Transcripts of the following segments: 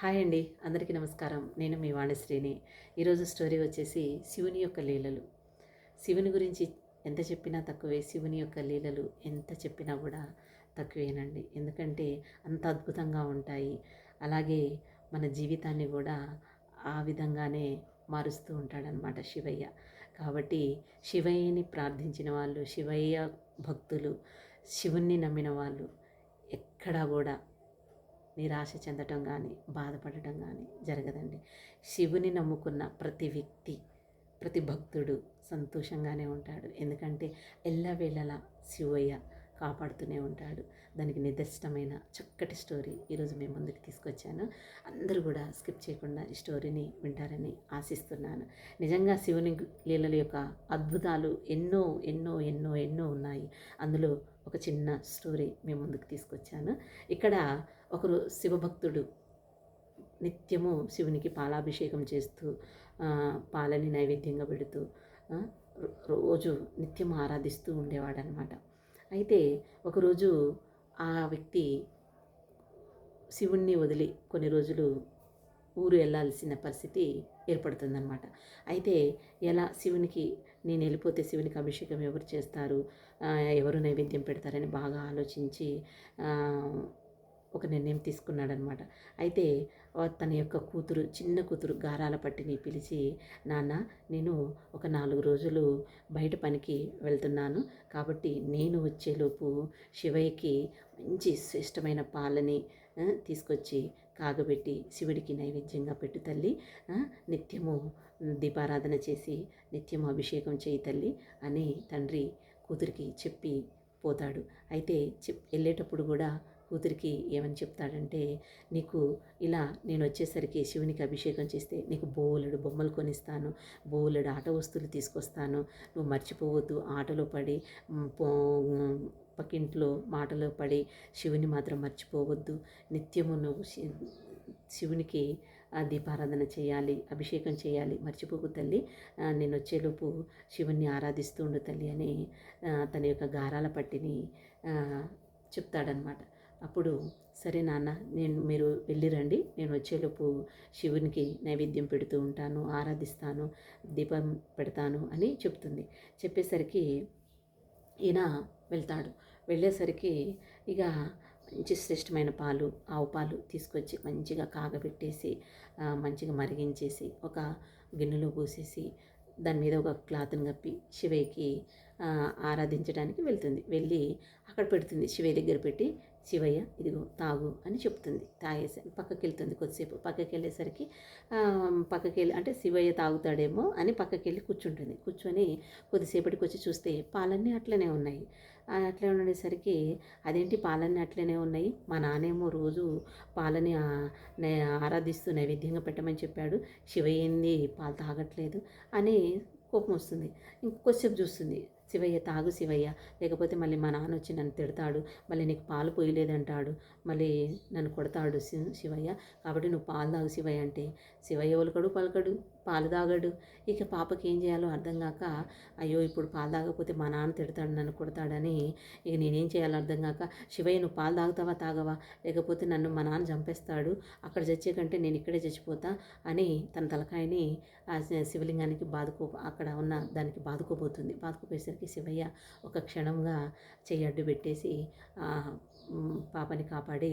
Hi అండి అందరికీ నమస్కారం. నేను మీ వాణిశ్రీని. ఈరోజు స్టోరీ వచ్చేసి శివుని యొక్క లీలలు. శివుని గురించి ఎంత చెప్పినా తక్కువే శివుని యొక్క లీలలు ఎంత చెప్పినా కూడా తక్కువేనండి. ఎందుకంటే అంత అద్భుతంగా ఉంటాయి. అలాగే మన జీవితాన్ని కూడా ఆ విధంగానే మారుస్తూ ఉంటాడనమాట శివయ్య. కాబట్టి శివయ్యని ప్రార్థించిన వాళ్ళు శివయ్య భక్తులు శివుణ్ణి నమ్మిన వాళ్ళు ఎక్కడా కూడా నిరాశ చెందటం కానీ బాధపడటం కానీ జరగదండి. శివుని నమ్ముకున్న ప్రతి వ్యక్తి ప్రతి భక్తుడు సంతోషంగానే ఉంటాడు. ఎందుకంటే ఎల్లవేళలా శివయ్య కాపాడుతూనే ఉంటాడు. దానికి నిదర్శనమైన చక్కటి స్టోరీ ఈరోజు మేము ముందుకు తీసుకొచ్చాను. అందరూ కూడా స్కిప్ చేయకుండా ఈ స్టోరీని వింటారని ఆశిస్తున్నాను. నిజంగా శివుని లీలల యొక్క అద్భుతాలు ఎన్నో ఎన్నో ఎన్నో ఎన్నో ఉన్నాయి. అందులో ఒక చిన్న స్టోరీ మేము ముందుకు తీసుకొచ్చాను. ఇక్కడ ఒకరు శివభక్తుడు నిత్యము శివునికి పాలాభిషేకం చేస్తూ పాలని నైవేద్యంగా పెడుతూ రోజు నిత్యం ఆరాధిస్తూ ఉండేవాడనమాట అయితే ఒకరోజు ఆ వ్యక్తి శివుణ్ణి వదిలి కొన్ని రోజులు ఊరు వెళ్ళాల్సిన పరిస్థితి ఏర్పడుతుందన్నమాట. అయితే ఎలా శివునికి నేను వెళ్ళిపోతే శివునికి అభిషేకం ఎవరు చేస్తారు? ఎవరు నైవేద్యం పెడతారని బాగా ఆలోచించి ఒక నిర్ణయం తీసుకున్నాడనమాట. అయితే తన యొక్క కూతురు చిన్న కూతురు గారాల పట్టిని పిలిచి నాన్న నేను ఒక నాలుగు రోజులు బయట పనికి వెళ్తున్నాను. కాబట్టి నేను వచ్చేలోపు శివయ్యకి మంచి శ్రేష్టమైన పాలని తీసుకొచ్చి కాగబెట్టి శివుడికి నైవేద్యంగా పెట్టు తల్లి. నిత్యము దీపారాధన చేసి నిత్యం అభిషేకం చేయి తల్లి అని తండ్రి కూతురికి చెప్పి పోతాడు. అయితే చెప్ వెళ్ళేటప్పుడు కూడా కూతురికి ఏమని చెప్తాడంటే నీకు ఇలా నేను వచ్చేసరికి శివునికి అభిషేకం చేస్తే నీకు బోలెడు బొమ్మలు కొనిస్తాను బోలెడు ఆట వస్తువులు తీసుకొస్తాను. నువ్వు మర్చిపోవద్దు ఆటలో పడి పో- పక్కింట్లో మాటలో పడి శివుని మాత్రం మర్చిపోవద్దు. నిత్యము నువ్వు శివునికి దీపారాధన చేయాలి అభిషేకం చేయాలి. మర్చిపోకు తల్లి. నేను వచ్చేలోపు శివుణ్ణి ఆరాధిస్తూ ఉండు తల్లి అని తన యొక్క గారాల పట్టిని చెప్తాడనమాట అప్పుడు సరే నాన్న నేను మీరు వెళ్ళిరండి నేను వచ్చేలోపు శివునికి నైవేద్యం పెడుతూ ఉంటాను ఆరాధిస్తాను దీపం పెడతాను అని చెప్తుంది. చెప్పేసరికి ఈయన వెళ్తాడు. వెళ్ళేసరికి ఇక మంచి శ్రేష్టమైన పాలు ఆవు పాలు తీసుకొచ్చి మంచిగా కాగబెట్టేసి మంచిగా మరిగించేసి ఒక గిన్నెలో పోసేసి దాని మీద ఒక క్లాత్ని కప్పి శివయ్యకి ఆరాధించడానికి వెళ్తుంది. వెళ్ళి అక్కడ పెడుతుంది. శివయ్య దగ్గర పెట్టి శివయ్య ఇదిగో తాగు అని చెప్తుంది. తాగేసి పక్కకి వెళ్తుంది కొద్దిసేపు. పక్కకి వెళ్ళేసరికి పక్కకి వెళ్ళి అంటే శివయ్య తాగుతాడేమో అని పక్కకి వెళ్ళి కూర్చుంటుంది. కూర్చొని కొద్దిసేపటికి వచ్చి చూస్తే పాలన్నీ అట్లనే ఉన్నాయి. అట్లే ఉండేసరికి అదేంటి పాలన్నీ అట్లనే ఉన్నాయి? మా నాన్నేమో రోజు పాలని ఆరాధిస్తూ నైవేద్యంగా పెట్టమని చెప్పాడు. శివయ్య ఏంది? పాలు తాగట్లేదు అని కోపం వస్తుంది. ఇంకొద్దిసేపు చూస్తుంది. శివయ్య తాగు శివయ్య. లేకపోతే మళ్ళీ మా నాన్న వచ్చి నన్ను తిడతాడు. మళ్ళీ నీకు పాలు పోయలేదంటాడు. మళ్ళీ నన్ను కొడతాడు శివయ్య. కాబట్టి నువ్వు పాలు తాగు శివయ్య అంటే శివయ్య ఒలకడు పలకడు. పాలు తాగడు. ఇక పాపకి ఏం చేయాలో అర్థం కాక అయ్యో ఇప్పుడు పాలు తాగకపోతే మా నాన్న తిడతాడు నన్ను కొడతాడని ఇక నేనేం చేయాలో అర్థం కాక శివయ్య నువ్వు పాలు తాగుతావా తాగవా? లేకపోతే నన్ను మా నాన్న చంపేస్తాడు. అక్కడ చచ్చే కంటే నేను ఇక్కడే చచ్చిపోతా అని తన తలకాయని ఆ శివలింగానికి బాదుకో అక్కడ ఉన్న దానికి బాదుకోబోతుంది. బాదుకోపోయేసరికి శివయ్య ఒక క్షణంగా చెయ్యి అడ్డు పెట్టేసి పాపని కాపాడి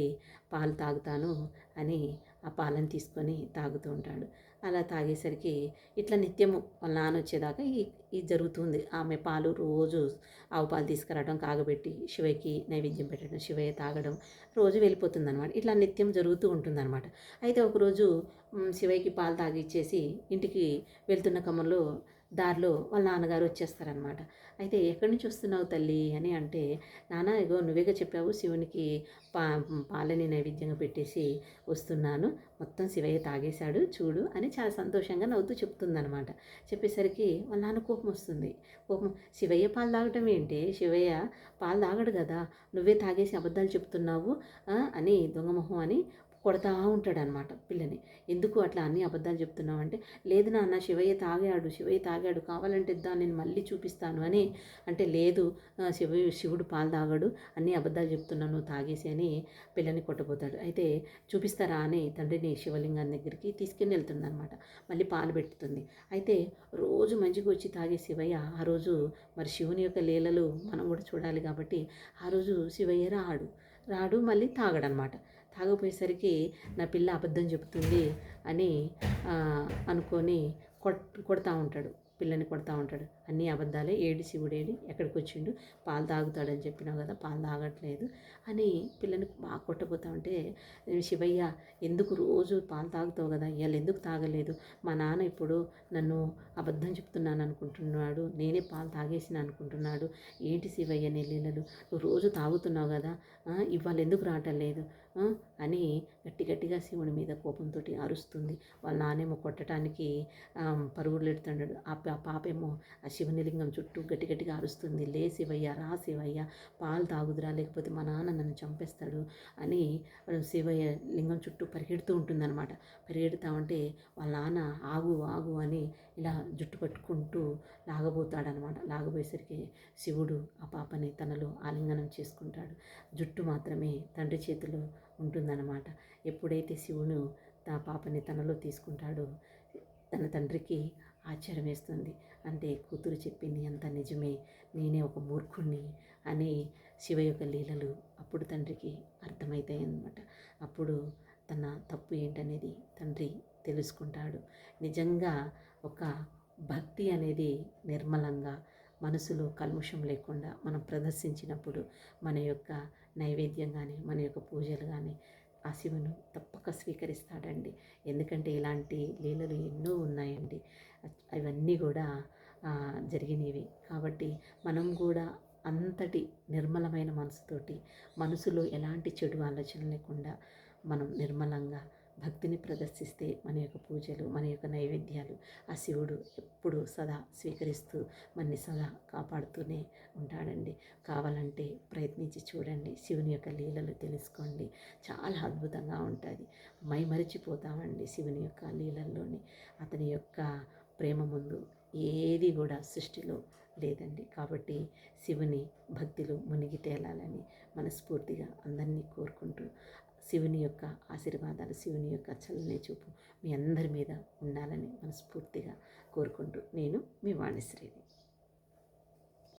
పాలు తాగుతాను అని ఆ పాలను తీసుకొని తాగుతూ ఉంటాడు. అలా తాగేసరికి ఇట్లా నిత్యము వాళ్ళ నాన్న వచ్చేదాకా ఈ ఇది జరుగుతుంది. ఆమె పాలు రోజు ఆవు పాలు తీసుకురావడం కాగబెట్టి శివయ్యకి నైవేద్యం పెట్టడం శివయ్య తాగడం రోజు వెళ్ళిపోతుంది అనమాట ఇట్లా నిత్యం జరుగుతూ ఉంటుందన్నమాట. అయితే ఒకరోజు శివయ్యకి పాలు తాగిచ్చేసి ఇంటికి వెళ్తున్న క్రమంలో దారిలో వాళ్ళ నాన్నగారు వచ్చేస్తారనమాట అయితే ఎక్కడి నుంచి వస్తున్నావు తల్లి? అని అంటే నాన్న ఇగో నువ్వేగా చెప్పావు శివునికి పా పాలని నైవేద్యంగా పెట్టేసి వస్తున్నాను. మొత్తం శివయ్య తాగేశాడు చూడు అని చాలా సంతోషంగా నవ్వుతూ చెప్తుందనమాట చెప్పేసరికి వాళ్ళ నాన్న కోపం వస్తుంది. కోపం శివయ్య పాలు తాగటం ఏంటి? శివయ్య పాలు తాగడు కదా. నువ్వే తాగేసి అబద్ధాలు చెప్తున్నావు అని దొంగమొహం అని కొడతా ఉంటాడనమాట పిల్లని. ఎందుకు అట్లా అన్ని అబద్ధాలు చెప్తున్నావు అంటే లేదు నాన్న శివయ్య తాగాడు శివయ్య తాగాడు కావాలంటే దా నేను మళ్ళీ చూపిస్తాను అని. అంటే లేదు శివ శివుడు పాలు తాగాడు అన్ని అబద్ధాలు చెప్తున్నావు నువ్వు తాగేసి అని పిల్లని కొట్టబోతాడు. అయితే చూపిస్తారా అని తండ్రిని శివలింగాన్ని దగ్గరికి తీసుకుని వెళ్తుంది అనమాట మళ్ళీ పాలు పెట్టుతుంది అయితే రోజు మంచిగా వచ్చి తాగే శివయ్య ఆ రోజు మరి శివుని యొక్క లీలలు మనం కూడా చూడాలి కాబట్టి ఆ రోజు శివయ్య రాడు. రాడు మళ్ళీ తాగడనమాట. తాగపోయేసరికి నా పిల్ల అబద్ధం చెబుతుంది అని అనుకొని కొట్ కొడతా ఉంటాడు. పిల్లని కొడతా ఉంటాడు. అన్నీ అబద్ధాలే ఏడి శివుడేడి ఎక్కడికి వచ్చిండు పాలు తాగుతాడని చెప్పినావు కదా పాలు తాగట్లేదు అని పిల్లని బాగా కొట్టబోతా ఉంటే శివయ్య ఎందుకు రోజు పాలు తాగుతావు కదా? ఇవాళ ఎందుకు తాగలేదు? మా నాన్న ఇప్పుడు నన్ను అబద్ధం చెప్తున్నాను అనుకుంటున్నాడు. నేనే పాలు తాగేసిన అనుకుంటున్నాడు. ఏంటి శివయ్య నీ నువ్వు రోజు తాగుతున్నావు కదా ఇవాళ ఎందుకు రావటం లేదు? అని గట్టి గట్టిగా శివుని మీద కోపంతో అరుస్తుంది. వాళ్ళ నానేమో కొట్టడానికి పరుగులు ఎడుతున్నాడు ఆ పాపేమో ఆ శివుని లింగం చుట్టూ గట్టి గట్టిగా అరుస్తుంది. లే శివయ్య రా శివయ్య పాలు తాగుదురా లేకపోతే మా నాన్న నన్ను చంపేస్తాడు అని శివయ్య లింగం చుట్టూ పరిగెడుతూ ఉంటుందన్నమాట. పరిగెడుతూ ఉంటే వాళ్ళ నాన్న ఆగు ఆగు అని ఇలా జుట్టు పట్టుకుంటూ లాగబోతాడనమాట లాగబోయేసరికి శివుడు ఆ పాపని తనలో ఆలింగనం చేసుకుంటాడు. జుట్టు మాత్రమే తండ్రి చేతిలో ఉంటుందన్నమాట. ఎప్పుడైతే శివుడు ఆ పాపని తనలో తీసుకుంటాడు తన తండ్రికి ఆశ్చర్యం వేస్తుంది. అంటే కూతురు చెప్పింది అంత నిజమే నేనే ఒక మూర్ఖుణ్ణి అని శివ యొక్క లీలలు అప్పుడు తండ్రికి అర్థమవుతాయి అన్నమాట. అప్పుడు తన తప్పు ఏంటనేది తండ్రి తెలుసుకుంటాడు. నిజంగా ఒక భక్తి అనేది నిర్మలంగా మనసులో కల్ముషం లేకుండా మనం ప్రదర్శించినప్పుడు మన యొక్క నైవేద్యం కానీ మన యొక్క పూజలు కానీ ఆ శివును తప్పక స్వీకరిస్తాడండి. ఎందుకంటే ఇలాంటి లీలలు ఎన్నో ఉన్నాయండి. అవన్నీ కూడా జరిగినవి. కాబట్టి మనం కూడా అంతటి నిర్మలమైన మనసుతోటి మనసులో ఎలాంటి చెడు ఆలోచన లేకుండా మనం నిర్మలంగా భక్తిని ప్రదర్శిస్తే మన యొక్క పూజలు మన యొక్క నైవేద్యాలు ఆ శివుడు ఎప్పుడు సదా స్వీకరిస్తూ మనని సదా కాపాడుతూనే ఉంటాడండి. కావాలంటే ప్రయత్నించి చూడండి. శివుని యొక్క లీలలు తెలుసుకోండి. చాలా అద్భుతంగా ఉంటుంది. మై మరిచిపోతామండి శివుని యొక్క లీలల్లోని. అతని యొక్క ప్రేమ ముందు ఏది కూడా సృష్టిలో లేదండి. కాబట్టి శివుని భక్తిలో మునిగి తేలాలని మనస్ఫూర్తిగా అందరినీ కోరుకుంటూ శివుని యొక్క ఆశీర్వాదాలు శివుని యొక్క చల్లని చూపు మీ అందరి మీద ఉండాలని మనస్ఫూర్తిగా కోరుకుంటూ నేను మీ వాణిశ్రీని.